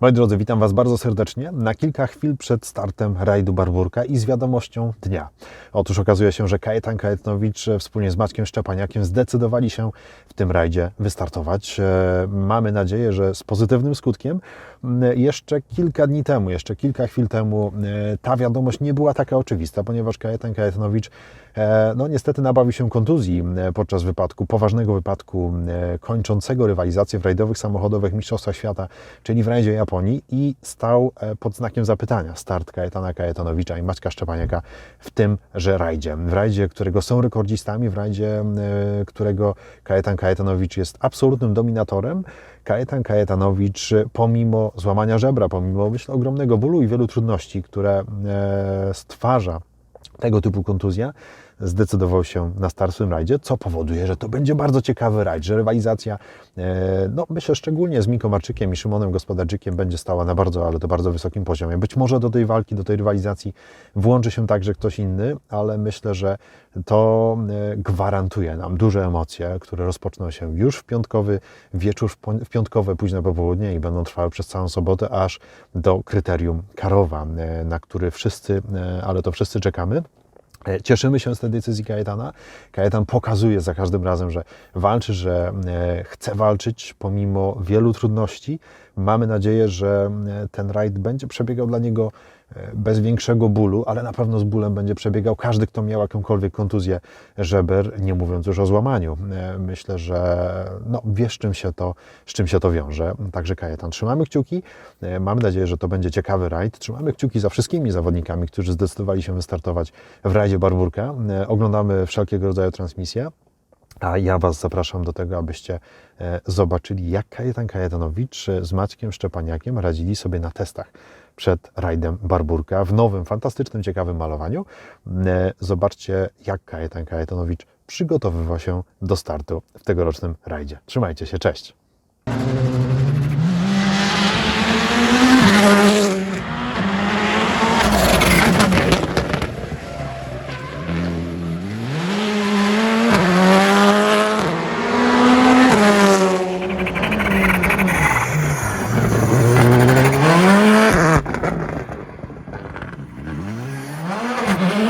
Moi drodzy, witam Was bardzo serdecznie na kilka chwil przed startem rajdu Barburka i z wiadomością dnia. Otóż okazuje się, że Kajetan Kajetanowicz e, wspólnie z Maćkiem Szczepaniakiem zdecydowali się w tym rajdzie wystartować. E, Mamy nadzieję, że z pozytywnym skutkiem. M, Jeszcze kilka dni temu, jeszcze kilka chwil temu e, ta wiadomość nie była taka oczywista, ponieważ Kajetan Kajetanowicz e, no niestety nabawił się kontuzji e, podczas wypadku, poważnego wypadku e, kończącego rywalizację w rajdowych samochodowych Mistrzostwach Świata, czyli w rajdzie Japonii i stał e, pod znakiem zapytania start Kajetana Kajetanowicza i Maćka Szczepaniaka w tymże rajdzie. W rajdzie, którego są rekordzistami, w rajdzie, e, którego Kajetan Kajetanowicz jest absolutnym dominatorem. Kajetan Kajetanowicz, pomimo złamania żebra, pomimo myślę ogromnego bólu i wielu trudności, które e, stwarza tego typu kontuzja, zdecydował się na tym rajdzie, co powoduje, że to będzie bardzo ciekawy rajd, że rywalizacja, e, no myślę szczególnie z Miko Marczykiem i Szymonem Gospodarczykiem będzie stała na bardzo, ale to bardzo wysokim poziomie. Być może do tej walki, do tej rywalizacji włączy się także ktoś inny, ale myślę, że to e, gwarantuje nam duże emocje, które rozpoczną się już w piątkowy wieczór, w piątkowe późne popołudnie i będą trwały przez całą sobotę, aż do kryterium Karowa, e, na który wszyscy, ale to wszyscy czekamy. E, Cieszymy się z tej decyzji Kajetana. Kajetan pokazuje za każdym razem, że walczy, że e, chce walczyć pomimo wielu trudności. Mamy nadzieję, że e, ten rajd będzie przebiegał dla niego bez większego bólu, ale na pewno z bólem będzie przebiegał każdy, kto miał jakąkolwiek kontuzję żeber, nie mówiąc już o złamaniu. Myślę, że no, wiesz, czym się to, z czym się to wiąże. Także Kajetan, trzymamy kciuki. Mamy nadzieję, że to będzie ciekawy rajd. Trzymamy kciuki za wszystkimi zawodnikami, którzy zdecydowali się wystartować w rajdzie Barburka. E, Oglądamy wszelkiego rodzaju transmisje. A ja Was zapraszam do tego, abyście e, zobaczyli, jak Kajetan Kajetanowicz e, z Maćkiem Szczepaniakiem radzili sobie na testach przed rajdem Barburka w nowym, fantastycznym, ciekawym malowaniu. Zobaczcie, jak Kajetan Kajetanowicz przygotowywa się do startu w tegorocznym rajdzie. Trzymajcie się, cześć! Mm-hmm.